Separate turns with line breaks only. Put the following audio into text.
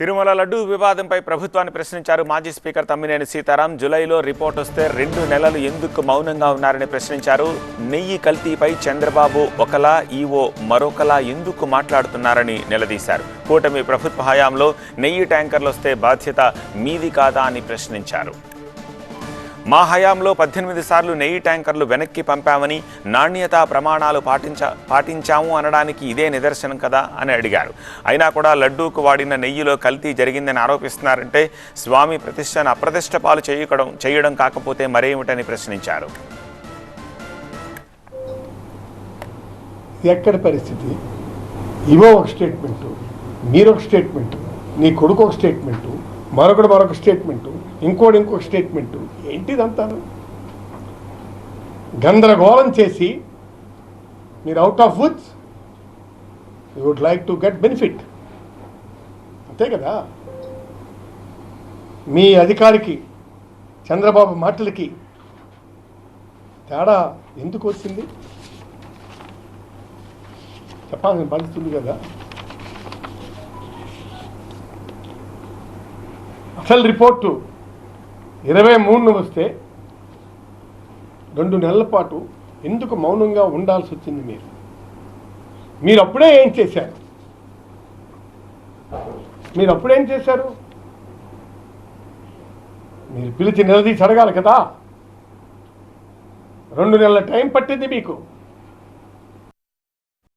తిరుమల లడ్డూ వివాదంపై ప్రభుత్వాన్ని ప్రశ్నించారు మాజీ స్పీకర్ తమ్మినేని సీతారాం. జులైలో రిపోర్ట్ వస్తే రెండు నెలలు ఎందుకు మౌనంగా ఉన్నారని ప్రశ్నించారు. నెయ్యి కల్తీపై చంద్రబాబు ఒకలా ఈవో మరొకలా ఎందుకు మాట్లాడుతున్నారని నిలదీశారు. కూటమి ప్రభుత్వ హయాంలో నెయ్యి ట్యాంకర్లు వస్తే బాధ్యత మీది కాదా అని ప్రశ్నించారు. మా హయాంలో పద్దెనిమిది సార్లు నెయ్యి ట్యాంకర్లు వెనక్కి పంపామని నాణ్యతా ప్రమాణాలు పాటించ పాటించాము అనడానికి ఇదే నిదర్శనం కదా అని అడిగారు. అయినా కూడా లడ్డూకు వాడిన నెయ్యిలో కల్తీ జరిగిందని ఆరోపిస్తున్నారంటే స్వామి ప్రతిష్టను అప్రతిష్ట పాలు చేయడం చేయడం కాకపోతే మరేమిటని ప్రశ్నించారు.
ఎక్కడ పరిస్థితి? ఇవో ఒక స్టేట్మెంటు మీరు ఒక స్టేట్మెంటు నీ కొడుకు ఒక స్టేట్మెంటు మరొకడు మరొక స్టేట్మెంటు ఇంకోటి ఇంకొక స్టేట్మెంటు. ఏంటిదంతా? గందరగోళం చేసి మీరు out of woods you would like to get benefit అంతే కదా? మీ అధికారికి చంద్రబాబు మాటలకి తేడా ఎందుకు వచ్చింది? చెప్పాల్సిన పరిస్థితుంది కదా. అసలు రిపోర్టు ఇరవై మూడును వస్తే రెండు నెలల పాటు ఎందుకు మౌనంగా ఉండాల్సి వచ్చింది మీరు? మీరు అప్పుడే ఏం చేశారు? మీరు అప్పుడేం చేశారు? మీరు పిలిచి నిలదీసి అడగాలి కదా? రెండు నెలల టైం పట్టింది మీకు.